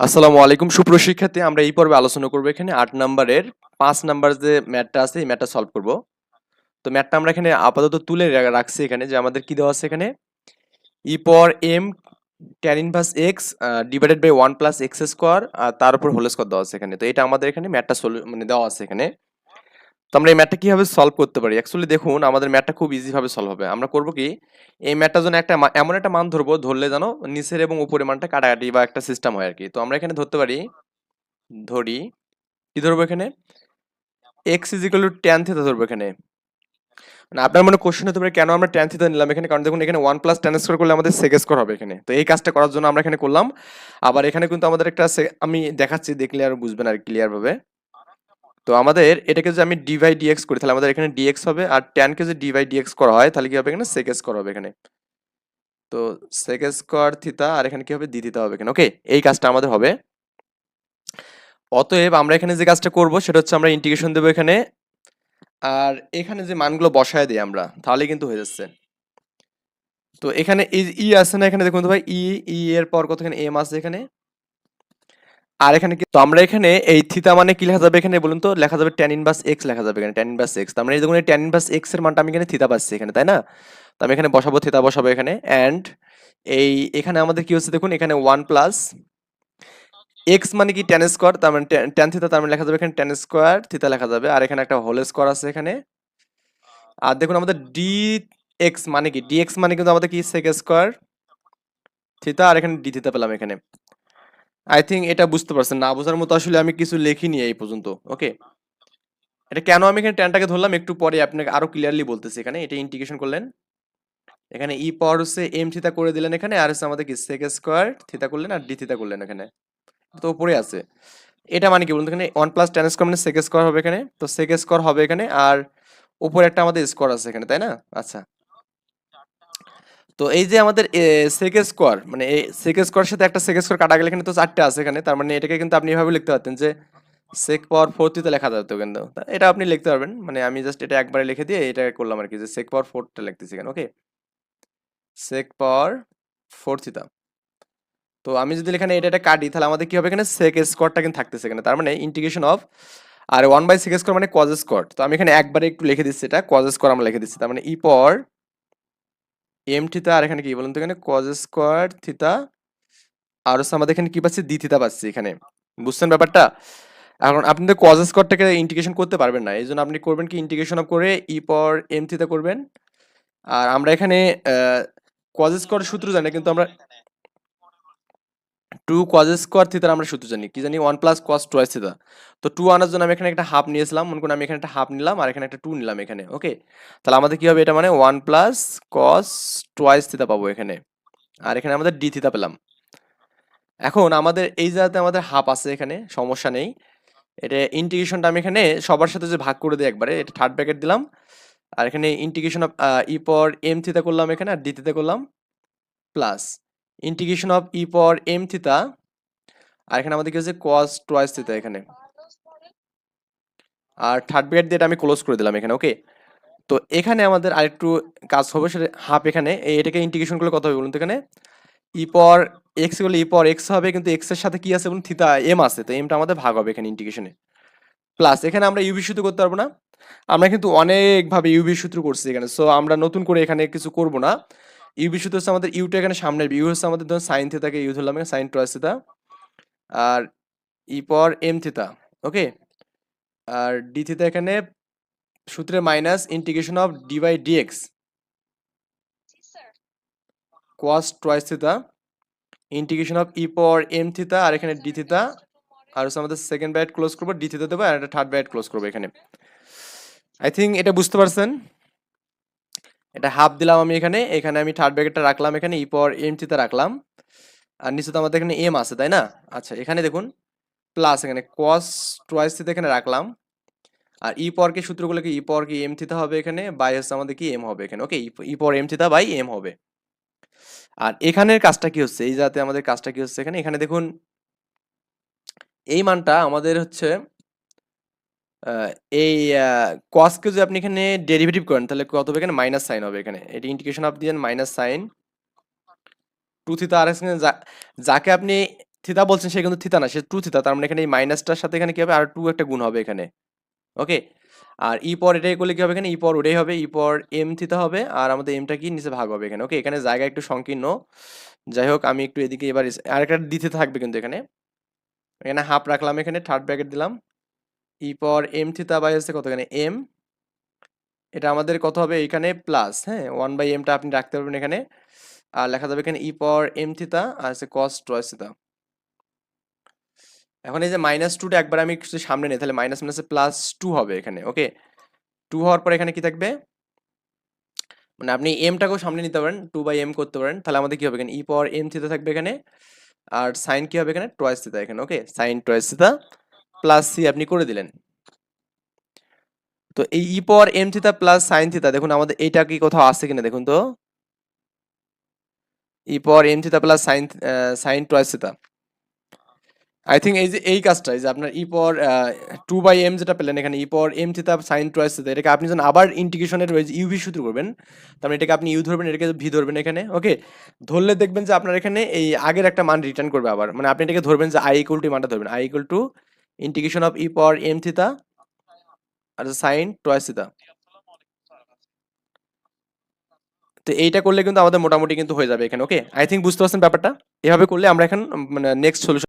আসসালামু আলাইকুম। সুপ্রশিক্ষাতে আমরা এই পর্বে আলোচনা করব এখানে আট নাম্বারের পাঁচ নাম্বার যে ম্যাটটা আছে, এই ম্যাটটা সলভ করব। তো ম্যাটটা আমরা এখানে আপাতত তুলে রাখছি এখানে যে আমাদের কি দেওয়া আছে এখানে? E power m tan inverse x divided by one plus x square আর তার উপর হোল স্কোয়ার দেওয়া আছে এখানে। তো এটা আমাদের এখানে ম্যাটটা মানে দেওয়া আছে এখানে। আমরা এই ম্যাথটা কীভাবে সলভ করতে পারি? অ্যাকচুয়ালি দেখুন, আমাদের ম্যাটটা খুব ইজিভাবে সলভ হবে। আমরা করব কি, এই ম্যাথটা যেন একটা এমন একটা মান ধরবো, ধরলে যেন নিচের এবং উপরে মানটা কাটাকাটি বা একটা সিস্টেম হয় আর কি তো আমরা এখানে ধরতে পারি, ধরি, কি ধরবো এখানে? X is equal to tan theta ধরবো এখানে। মানে আপনার মনে কোশ্চেন হতে পারে, কেন আমরা ট্যান থিতা নিলাম এখানে? কারণ দেখুন, এখানে ওয়ান প্লাস ট্যান স্কোয়ার করলে আমাদের সেক স্কোয়ার হবে এখানে। তো এই কাজটা করার জন্য আমরা এখানে করলাম। আবার এখানে কিন্তু আমাদের একটা আমি দেখাচ্ছি, দেখলে আর বুঝবেন আর ক্লিয়ার ভাবে। তো আমাদের এটাকে যদি আমি ডিভাই ডিএক্স করি, তাহলে আমাদের এখানে ডিএক্স হবে, আর ট্যানকে যদি ডিভাই ডিএক্স করা হয়, তাহলে কি হবে এখানে সেক স্কোয়ার হবে এখানে। তো সেক স্কোয়ার থিতা আর এখানে কি হবে ডি থিতা হবে এখানে। ওকে এই কাজটা আমাদের হবে। অতএব আমরা এখানে যে কাজটা করব, সেটা হচ্ছে আমরা ইন্টিগ্রেশন দেবো এখানে, আর এখানে যে মানগুলো বসায় দিই আমরা, তাহলে কিন্তু হয়ে যাচ্ছে। তো এখানে ই আছে না এখানে, দেখুন তো ভাই, ই ই এর পর কত এখানে এম আছে এখানে? আর এখানে কি তো আমরা এখানে এই থিতা মানে কি লেখা যাবে এখানে বলুন তো? লেখা যাবে ট্যান ইনভার্স এক্স লেখা যাবে এখানে ট্যান ইনভার্স এক্স তার এই দেখুন ট্যান ইনভার্স এক্সের মানটা আমি এখানে থিতা পাচ্ছি এখানে, তাই না? তো আমি এখানে বসাবো থিতা বসাবো এখানে। অ্যান্ড এই এখানে আমাদের কি হচ্ছে দেখুন, এখানে ওয়ান প্লাস এক্স মানে কি ট্যান স্কোয়ার তার মানে ট্যান থিতা তার মানে লেখা যাবে এখানে ট্যান স্কোয়ার থিতা লেখা যাবে। আর এখানে একটা হোল স্কোয়ার আছে এখানে। আর দেখুন আমাদের ডি এক্স মানে কি? ডি এক্স মানে কিন্তু আমাদের কি সেক স্কোয়ার থিতা আর এখানে ডি থিতা পেলাম এখানে। আই থিঙ্ক এটা বুঝতে পারছেন। না বোঝার মতো আসলে আমি কিছু লিখিনি এই পর্যন্ত ওকে এটা কেন আমি এখানে ট্যানটাকে ধরলাম? একটু পরে আপনাকে আরও ক্লিয়ারলি বলতেছি এখানে। এটা ইন্টিগ্রেশন করলেন। এখানে ই পাওয়ার হচ্ছে এম থিতা করে দিলেন এখানে, আর হচ্ছে আমাদের কি সেক স্কোয়ার থিতা করলেন আর ডি থিতা করলেন এখানে। তো উপরে আছে। এটা মানে কি বলুন এখানে? ওয়ান প্লাস টেন স্কোয়ার মানে সেক স্কোয়ার হবে এখানে। তো সেক স্কোয়ার হবে এখানে, আর উপরে একটা আমাদের স্কোয়ার আছে এখানে, তাই না? আচ্ছা। তো এই যে আমাদের সেক স্কোয়ার মানে এই সেক স্কোয়ার সাথে একটা সেক স্কোয়ার কাটা গেলে এখানে তো চারটে আছে এখানে, তার মানে এটাকে কিন্তু আপনি এভাবে লিখতে পারতেন যে সেক পাওয়ার ফোরটিতে লেখা যেত কিন্তু। এটা আপনি লিখতে পারবেন মানে আমি জাস্ট এটা একবারে লিখে দিয়ে এটা করলাম আর কি যে সেক পাওয়ার ফোরটা লিখতেছি এখানে ওকে সেক পাওয়ার ফোর থিতা তো আমি যদি এখানে এটা এটা কাটি, তাহলে আমাদের কি হবে এখানে সেক স্কোয়ারটা কিন্তু থাকতেছে এখানে, তার মানে ইন্টিগ্রেশন অফ আর ওয়ান বাই সেক স্কোয়ার মানে কজ স্কোয়ার তো আমি এখানে একবারে একটু লিখে দিচ্ছি এটা কজ স্কোয়ার আমরা লিখে দিচ্ছি, তার মানে ই পর এম থিতা আর এখানে কি বলুন তো এখানে? কজ স্কোয়ার থিতা আর হচ্ছে আমাদের এখানে কি পাচ্ছি? দ্বি থিতা পাচ্ছি এখানে। বুঝছেন ব্যাপারটা? এখন আপনি তো কজ স্কোয়ারটাকে ইন্টিগ্রেশন করতে পারবেন না। এই জন্য আপনি করবেন কি? ইন্টিগ্রেশন অফ করে ই পর এম থিতা করবেন। আর আমরা এখানে কজ স্কোয়ার সূত্র জানি, কিন্তু আমরা টু কজ স্কোয়ার থিতার আমরা সূত্র জানি। কি জানি? One plus cos twice theta তো টু আনার জন্য আমি এখানে একটা হাফ নিয়েছিলাম। মনে করুন আমি এখানে একটা হাফ নিলাম আর এখানে একটা টু নিলাম এখানে। ওকে তাহলে আমাদের কি হবে? এটা মানে one plus cos twice theta পাবো এখানে। আর এখানে আমাদের ডি থিতা পেলাম। এখন আমাদের এই জায়গাতে আমাদের হাফ আছে এখানে। সমস্যা নেই। এটা ইন্টিগ্রেশনটা আমি এখানে সবার সাথে যে ভাগ করে দিই একবারে, এটা থার্ড ব্র্যাকেট দিলাম। আর এখানে integration of e power m থিতা করলাম এখানে আর ডি থিতা করলাম। Plus integration of e power m theta আর এখানে আমাদের কি হচ্ছে কস টোয়াইস থিতা এখানে। আর থার্ড ব্র্যাকেট দিয়ে আমি ক্লোজ করে দিলাম এখানে ওকে তো এখানে আমাদের আরেকটু কাজ হবে, সেটা হাফ এখানে। এটাকে ইন্টিগ্রেশন করলে কত হবে বলুন তো এখানে? ই পর এক্স করলে ই পর এক্স হবে, কিন্তু এক্সের সাথে কি আছে বলুন? থিতা এম আছে, তো এমটা আমাদের ভাগ হবে এখানে ইন্টিগ্রেশনে প্লাস এখানে আমরা ইউবি সূত্র করতে পারব না। আমরা কিন্তু অনেকভাবে ইউবি সূত্র করছি এখানে সো আমরা নতুন করে এখানে কিছু করব না। ইউবি সূত্র হচ্ছে আমাদের ইউটা এখানে সামনের, ইউ হচ্ছে আমাদের ধরুন সাইন থিতাকে ইউ ধরলাম সাইন টয়েস থিতা আর e power m theta okay আর ডি থিতা এখানে সূত্রে minus integration of d by dx cos twice theta integration of e power m theta আর এখানে ডি থিতা আর হচ্ছে আমাদের সেকেন্ড ব্যাট ক্লোজ করব d theta দেবো, আর একটা থার্ড ব্যাট ক্লোজ করব এখানে। আই থিঙ্ক এটা বুঝতে পারছেন? এটা হাফ দিলাম আমি এখানে এখানে আমি থার্ড ব্র্যাকেটটা রাখলাম, এখানে ই পর এম টিতে রাখলাম। আর নিচে তো আমাদের এখানে এম আছে, তাই না? আচ্ছা এখানে দেখুন প্লাস এখানে কস টুয়াইস থিতা এখানে রাখলাম। আর ই পরকে সূত্রগুলো কি? ই পর কি এম থিতা হবে এখানে বাই হচ্ছে আমাদের কি? এম হবে এখানে ওকে ই power m theta by M হবে। আর এখানের কাজটা কি হচ্ছে? এই যাতে আমাদের কাজটা কি হচ্ছে এখানে? এখানে দেখুন, এই মানটা আমাদের হচ্ছে এই কসকে যদি আপনি এখানে ডেরিভেটিভ করেন, তাহলে কত হবে এখানে? মাইনাস সাইন হবে এখানে। এটি ইন্টিগ্রেশন অফ দিয়েন মাইনাস সাইন টু থিতা আর এখানে যাকে আপনি থিতা বলছেন, সে কিন্তু থিতা না, সে টু থিতা তার মানে এখানে এই মাইনাসটার সাথে এখানে কি হবে? আর টু একটা গুণ হবে এখানে। ওকে আর ই পর এটাই করলে কি হবে এখানে? ই পর ওটাই হবে ই পর এম থিতা হবে, আর আমাদের এমটা কি? নিচে ভাগ হবে এখানে। ওকে এখানে জায়গা একটু সংকীর্ণ। যাই হোক, আমি একটু এদিকে এবার আরেকটা দিতে থাকবে কিন্তু এখানে। এখানে হাফ রাখলাম এখানে থার্ড ব্র্যাকেট দিলাম। ই পর এম থিতা বাই হচ্ছে কত এখানে এম এটা আমাদের কত হবে? এখানে প্লাস হ্যাঁ? ওয়ান বাই এমটা আপনি রাখতে পারবেন এখানে। আর লেখা যাবে এখানে ই পর এম থিতা আর হচ্ছে কস টয়েস থিতা এখন এই যে মাইনাস টুটা একবার আমি একটু সামনে নিই, তাহলে মাইনাস মাইনাসে প্লাস টু হবে এখানে ওকে টু হওয়ার পর এখানে কি থাকবে? মানে আপনি এমটাকেও সামনে নিতে পারেন টু বাই এম করতে পারেন, তাহলে আমাদের কি হবে এখানে? ই পাওয়ার এম থিতা থাকবে এখানে, আর সাইন কি হবে এখানে? টয়েস থিতা এখানে okay sin twice theta plus c আপনি করে দিলেন। তো এই e power m theta plus sin theta দেখুন আমাদের এইটা কি কোথাও আছে কিনা দেখুন তো। E power m theta plus sin sin twice theta I think এই যে, এই কাজটা যে আপনার ই পর টু বাই এম যেটা পেলেন এখানে e power m theta sin twice theta এটাকে আপনি যখন আবার ইন্টিগ্রেশনের ইউভি শুরু করবেন, তার মানে এটাকে আপনি ইউ ধরবেন, এটাকে ভি ধরবেন এখানে ওকে ধরলে দেখবেন যে আপনার এখানে এই আগের একটা মান রিটার্ন করবে আবার। মানে আপনি এটাকে ধরবেন যে আই ইকুয়াল টু মানটা ধরবেন I equal to integration of e power m theta R sign twice theta তো এইটা করলে কিন্তু আমাদের মোটামুটি কিন্তু হয়ে যাবে এখানে ওকে আই থিঙ্ক বুঝতে পারছেন ব্যাপারটা? এভাবে করলে আমরা এখন মানে নেক্সট সলিউশন